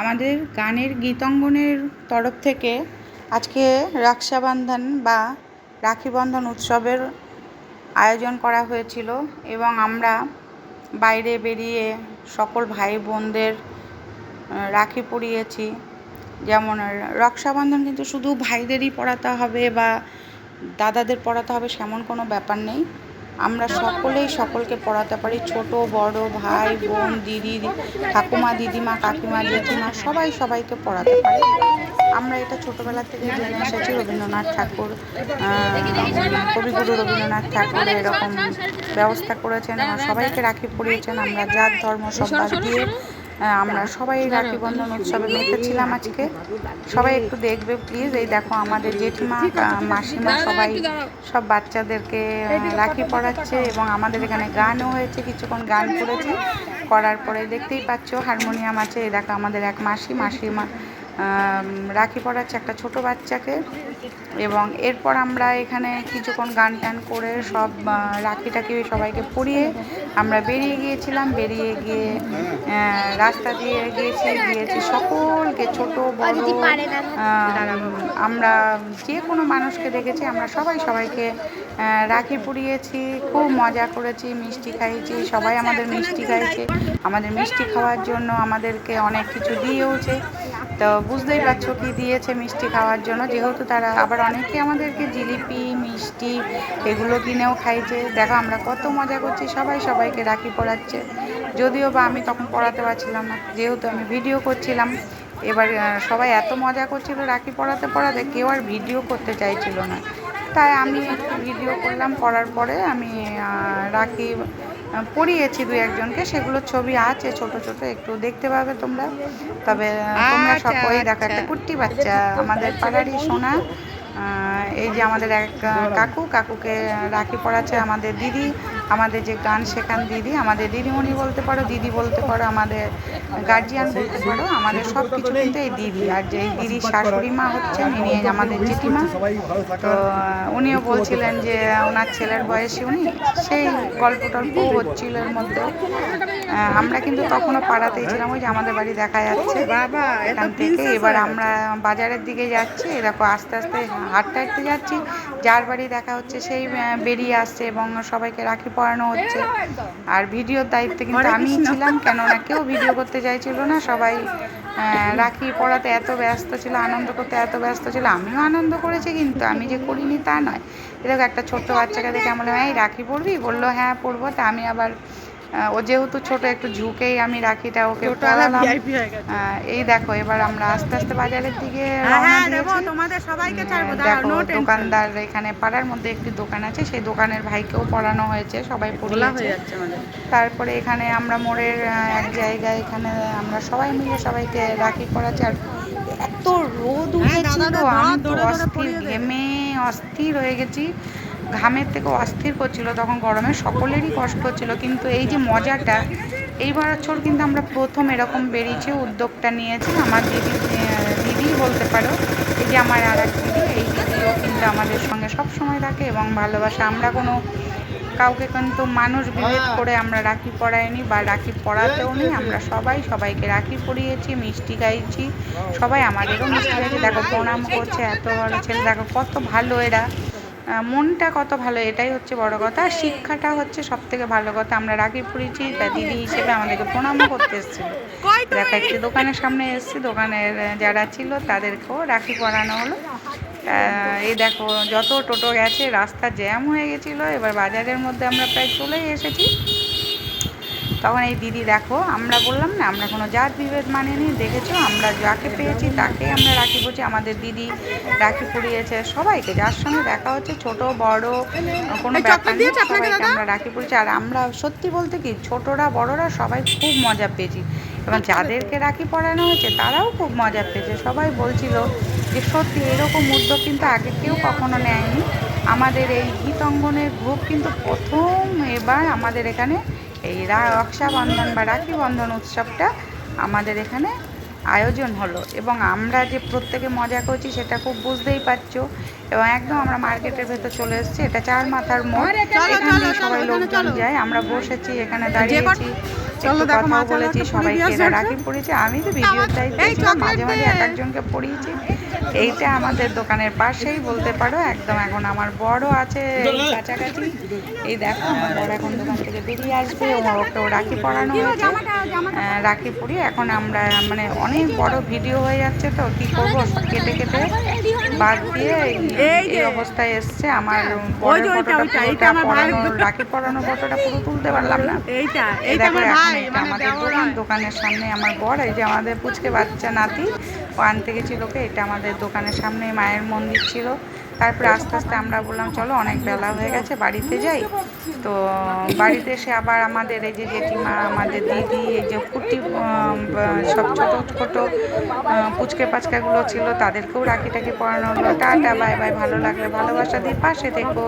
আমাদের গানের গীতঙ্গনের তরফ থেকে আজকে রক্ষাবন্ধন বা রাখি বন্ধন উৎসবের আয়োজন করা হয়েছিল এবং আমরা বাইরে বেরিয়ে সকল ভাই বোনদের রাখি পরিয়েছি। যেমন রক্ষাবন্ধন কিন্তু শুধু ভাইদেরই পড়াতে হবে বা দাদাদের পড়াতে হবে, সেমন কোনো ব্যাপার নেই। আমরা সকলেই সকলকে পড়াতে পারি। ছোট, বড়, ভাই, বোন, দিদি, ঠাকুমা, দিদিমা, কাকিমা, জেঠিমা, সবাই সবাইকে পড়াতে পারি। আমরা এটা ছোটোবেলা থেকে জেনে এসেছি, রবীন্দ্রনাথ ঠাকুর কবিগুরু রবীন্দ্রনাথ ঠাকুর এরকম ব্যবস্থা করেছেন। সবাইকে রাখি পড়িয়েছেন। আমরা জাত, ধর্ম, সব দিয়ে আমরা সবাই রাখি বন্ধন উৎসবে মেতেছিলাম আজকে। সবাই একটু দেখবে প্লিজ এই দেখো, আমাদের জেঠিমা মাসিমা সবাই সব বাচ্চাদেরকে রাখি পড়াচ্ছে এবং আমাদের এখানে গানও হয়েছে, কিছুক্ষণ গান করেছে। করার পরে দেখতেই পাচ্ছ, হারমোনিয়াম আছে। এই দেখো, আমাদের এক মাসি, মাসিমা রাখি পড়াচ্ছে একটা ছোট বাচ্চাকে এবং এরপর আমরা এখানে কিছুক্ষণ গান টান করে সব আহ, রাখি টাকি সবাইকে পরিয়ে আমরা বেরিয়ে গিয়েছিলাম। বেরিয়ে গিয়ে রাস্তা দিয়ে গিয়েছি গিয়েছি সকলকে ছোট বড় আমরা যে কোনো মানুষকে দেখেছি আমরা সবাই সবাইকে রাখি পুড়িয়েছি খুব মজা করেছি মিষ্টি খাইয়েছি সবাই আমাদের মিষ্টি খাইছে আমাদের মিষ্টি খাওয়ার জন্য আমাদেরকে অনেক কিছু দিয়েওছে। তো বুঝতেই পারছ কি দিয়েছে মিষ্টি খাওয়ার জন্য। যেহেতু তারা আবার অনেকে আমাদেরকে জিলিপি, মিষ্টি এগুলো কিনেও খাইছে। দেখো আমরা কত মজা করছি, সবাই সবাইকে রাখি পড়াচ্ছে যদিও বা আমি তখন পড়াতে পারছিলাম না, যেহেতু আমি ভিডিও করছিলাম। এবার সবাই এত মজা করছিল রাখি পড়াতে পড়াতে কেউ আর ভিডিও করতে চাইছিল না। তাই আমি একটু ভিডিও করলাম, করার পরে আমি রাখি দুই দু একজনকে। সেগুলোর ছবি আছে ছোট ছোট একটু দেখতে পাবে তোমরা। তবে তোমরা সবাই সকলেই দেখো একটা আচ্ছা। কুট্টি বাচ্চা আমাদের পাড়ারই সোনা। আহ, এই যে আমাদের এক কাকু কাকুকে রাখি পড়াচ্ছে আমাদের দিদি। আমাদের যে গান শেখান দিদি আমাদের দিদিমণি বলতে পারো দিদি বলতে পারো আমাদের গার্জিয়ান বলতে পারো আমাদের সব কিছু কিন্তু এই দিদি আর যে এই দিদির শাশুড়ি মা হচ্ছেন ইনি আমাদের জেঠিমা। তো উনিও বলছিলেন যে ওনার ছেলের বয়সী উনি সেই গল্প টল্প হচ্ছিল এর মধ্যে। আমরা কিন্তু তখনও পাড়াতেই ছিলাম ওই যে আমাদের বাড়ি দেখা যাচ্ছে। এখান থেকে এবার আমরা বাজারের দিকে যাচ্ছি দেখো আস্তে আস্তে হাঁটতে হাঁটতে যাচ্ছি। যার বাড়ি দেখা হচ্ছে সেই বেরিয়ে আসছে এবং সবাইকে রাখি পরানো হচ্ছে। আর ভিডিওর দায়িত্বে কিন্তু আমি ছিলাম কেননা কেউ ভিডিও করতে চাইছিল না। সবাই রাখি পড়াতে এত ব্যস্ত ছিল আনন্দ করতে এত ব্যস্ত ছিল। আমিও আনন্দ করেছি কিন্তু আমি যে করিনি তা নয়। এরকম একটা ছোট্ট বাচ্চাকে দেখে আমি বললাম এই রাখি পড়বি? বলল হ্যাঁ পড়ব। তা আমি আবার ও যেহেতু ছোট একটু ঝুঁকেই আমি রাখিটা ওকে পড়ালাম। এই দেখো এবার আমরা আস্তে আস্তে বাজারের দিকে হ্যাঁ হ্যাঁ তোমাদের সবাইকে দেখো দোকানদার এখানে পাড়ার মধ্যে একটি দোকান আছে সেই দোকানের ভাইকেও পড়ানো হয়েছে সবাই পড়িয়েছে। তারপরে এখানে আমরা মোড়ের এক জায়গায় এখানে আমরা সবাই মিলে সবাইকে রাখি পড়াচ্ছি আর এত রোদ হ্যাঁ, উঠেছিল আমি তো অস্থির ঘেমে অস্থির হয়ে গেছি। ঘামের থেকে অস্থির করছিল তখন গরমে সকলেরই কষ্ট হচ্ছিল। কিন্তু এই যে মজাটা এই বছর কিন্তু আমরা প্রথম এরকম বেরিয়েছি উদ্যোগটা নিয়েছি। আমার দিদি দিদি বলতে পারো এই যে আমার আর এক দিদি এই দিদিও কিন্তু আমাদের সঙ্গে সব সময় থাকে এবং ভালোবাসা। আমরা কোনো কাউকে কিন্তু মানুষ বিভেদ করে আমরা রাখি পরাইনি বা রাখি পড়াতেও নেই। আমরা সবাই সবাইকে রাখি পরিয়েছি মিষ্টি গাইছি। সবাই আমাদেরও মিষ্টি গাইছে। দেখো প্রণাম করছে এত বড় ছেলে। দেখো কত ভালো এরা। মনটা কত ভালো এটাই হচ্ছে বড় কথা। শিক্ষাটা হচ্ছে সব থেকে ভালো কথা। আমরা রাখি পড়েছি তা দিদি হিসেবে আমাদেরকে প্রণাম করতে এসেছিল। দেখা যাচ্ছে দোকানের সামনে এসেছি দোকানের যারা ছিল তাদেরকেও রাখি পরানো হলো। এই দেখো যত টোটো গেছে রাস্তা জ্যাম হয়ে গেছিল। এবার বাজারের মধ্যে আমরা প্রায় চলেই এসেছি। তখন এই দিদি দেখো আমরা বললাম না আমরা কোনো জাত বিভেদ মানিনি দেখেছ? আমরা যাকে পেয়েছি তাকে আমরা রাখি পড়ছি আমাদের দিদি রাখি পরিয়েছে সবাইকে যার সঙ্গে দেখা হচ্ছে ছোট বড় কোনো ব্যাপার নেই সবাইকে আমরা রাখি পড়ছি আর আমরা সত্যি বলতে কি ছোটরা বড়রা সবাই খুব মজা পেয়েছি। এবং যাদেরকে রাখি পরানো হয়েছে তারাও খুব মজা পেয়েছে। সবাই বলছিল যে সত্যি এরকম উদ্যোগ কিন্তু আগে কেউ কখনো নেয়নি। আমাদের এই গীতঙ্গনের গ্রুপ কিন্তু প্রথম এবার আমাদের এখানে এই রা- রক্ষাবন্ধন বা রাখি বন্ধন উৎসবটা আমাদের এখানে আয়োজন হলো। এবং আমরা যে প্রত্যেকে মজা করছি সেটা খুব বুঝতেই পারছ। এবং একদম আমরা মার্কেটের ভেতর চলে এসেছি এটা চার মাথার মোড়। এখান সবাই লোকজন। যায় আমরা বসেছি এখানে দাঁড়িয়েছি কথাও বলেছি সবাইকে রাখি পড়েছে। আমি তো দায়িত্বে মাঝে মাঝে এক একজনকে পড়িয়েছি। এইটা আমাদের দোকানের পাশেই বলতে পারো একদম এখন আমার বড় আছে কাছাকাছি। এই দেখো আমার বড় এখন দোকান থেকে বেরিয়ে আসবে ও- ওকেও রাখি পরানো হয়েছে। রাখি পরিয়ে এখন আমরা মানে অনেক বড় ভিডিও হয়ে যাচ্ছে তো কি করব কেটে কেটে বাদ দিয়ে এই- এই অবস্থায় এসছে আমার বড় রাখি পরানো ফটোটা পুরো তুলতে পারলাম না। আমার মানে আমাদের দোকান দোকানের সামনে আমার বর এই যে আমাদের পুচকে বাচ্চা নাতি ও আনতে গেছিল ওকে এটা আমাদের দোকানের সামনে মায়ের মন্দির ছিল। তারপরে আস্তে আস্তে আমরা বললাম, চলো, অনেক বেলা হয়ে গেছে, বাড়িতে যাই। তো বাড়িতে এসে আবার আমাদের এই যে জেঠিমা, আমাদের দিদি, এই যে কুটি সব ছোটো ছোটো পুচকে পাচকাগুলো ছিল, তাদেরকেও রাখি টাকি পরানো হলো। টাটা, বাই বাই, ভালো লাগলে ভালোবাসা দিয়ে পাশে থেকো।